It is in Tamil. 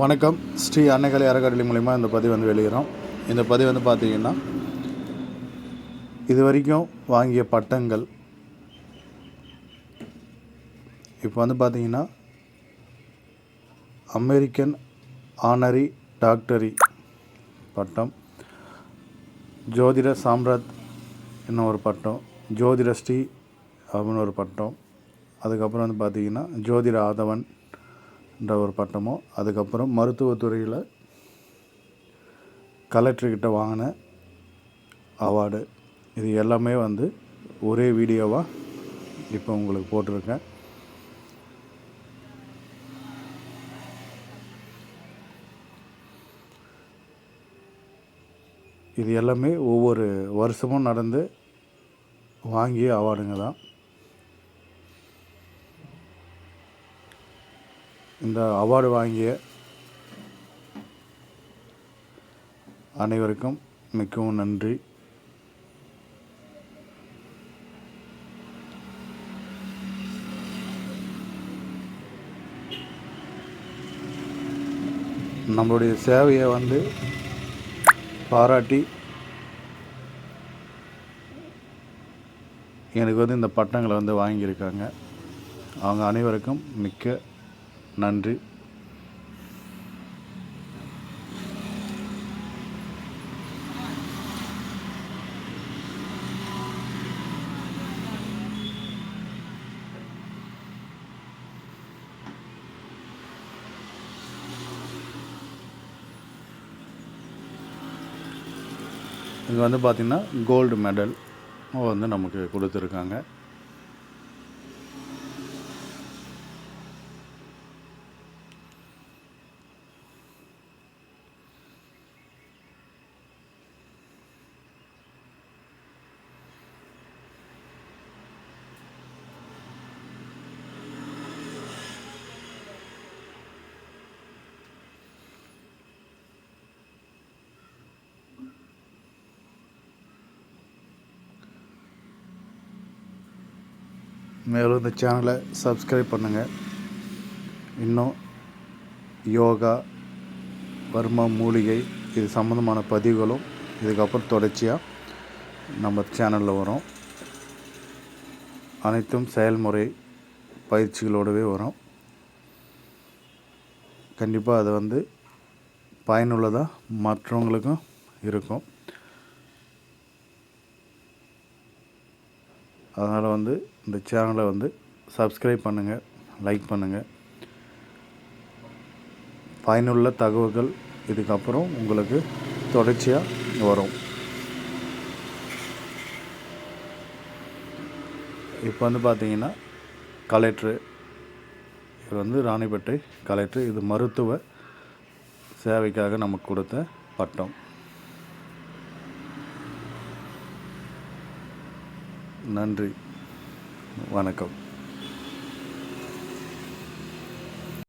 வணக்கம். ஸ்ரீ அன்னைக்கலை அறக்கட்டளை மூலிமா இந்த பதிவு வந்து வெளியிடறோம் இந்த பதிவு வந்து பார்த்தீங்கன்னா இது வரைக்கும் வாங்கிய பட்டங்கள். இப்போ வந்து பார்த்தீங்கன்னா அமெரிக்கன் ஆனரி டாக்டரி பட்டம் ஜோதிட சாம்ராத் என்ன ஒரு பட்டம் ஜோதிட ஸ்ரீ அப்படின்னு ஒரு பட்டம். அதுக்கப்புறம் வந்து பார்த்தீங்கன்னா ஜோதிட ஆதவன் என்ற ஒரு பட்டமும் அதுக்கப்புறம் மருத்துவத்துறையில் கலெக்டர்கிட்ட வாங்கின அவார்டு. இது எல்லாமே வந்து ஒரே வீடியோவாக இப்போ உங்களுக்கு போட்டிருக்கேன். இது எல்லாமே ஒவ்வொரு வருஷமும் நடந்து வாங்கிய அவார்டுங்க தான். இந்த அவார்டு வாங்கிய அனைவருக்கும் மிகவும் நன்றி. நம்மளுடைய சேவையை வந்து பாராட்டி எனக்கு வந்து இந்த பட்டங்களை வந்து வாங்கியிருக்காங்க. அவங்க அனைவருக்கும் மிக்க நன்றி. இங்கே வந்து பார்த்திங்கன்னா கோல்டு மெடல் வந்து நமக்கு கொடுத்துருக்காங்க. மேலும் இந்த சேனலை சப்ஸ்கிரைப் பண்ணுங்கள் இன்னும் யோகா வர்ம மூலிகை இது சம்மந்தமான பதிவுகளும் இதுக்கப்புறம் தொடர்ச்சியாக நம்ம சேனலில் வரும். அனைத்தும் செயல்முறை பயிற்சிகளோடவே வரும். கண்டிப்பாக அது வந்து பயனுள்ளதாக மற்றவங்களுக்கும் இருக்கும். அதனால் வந்து இந்த சேனலை வந்து சப்ஸ்கிரைப் பண்ணுங்கள் லைக் பண்ணுங்கள் பயனுள்ள தகவல்கள் இதுக்கப்புறம் உங்களுக்கு தொடர்ச்சியாக வரும். இப்போ வந்து பார்த்தீங்கன்னா கலெக்டரு இது வந்து ராணிப்பேட்டை கலெக்டர் இது மருத்துவ சேவைக்காக நமக்கு கொடுத்த பட்டம். நன்றி. வணக்கம்.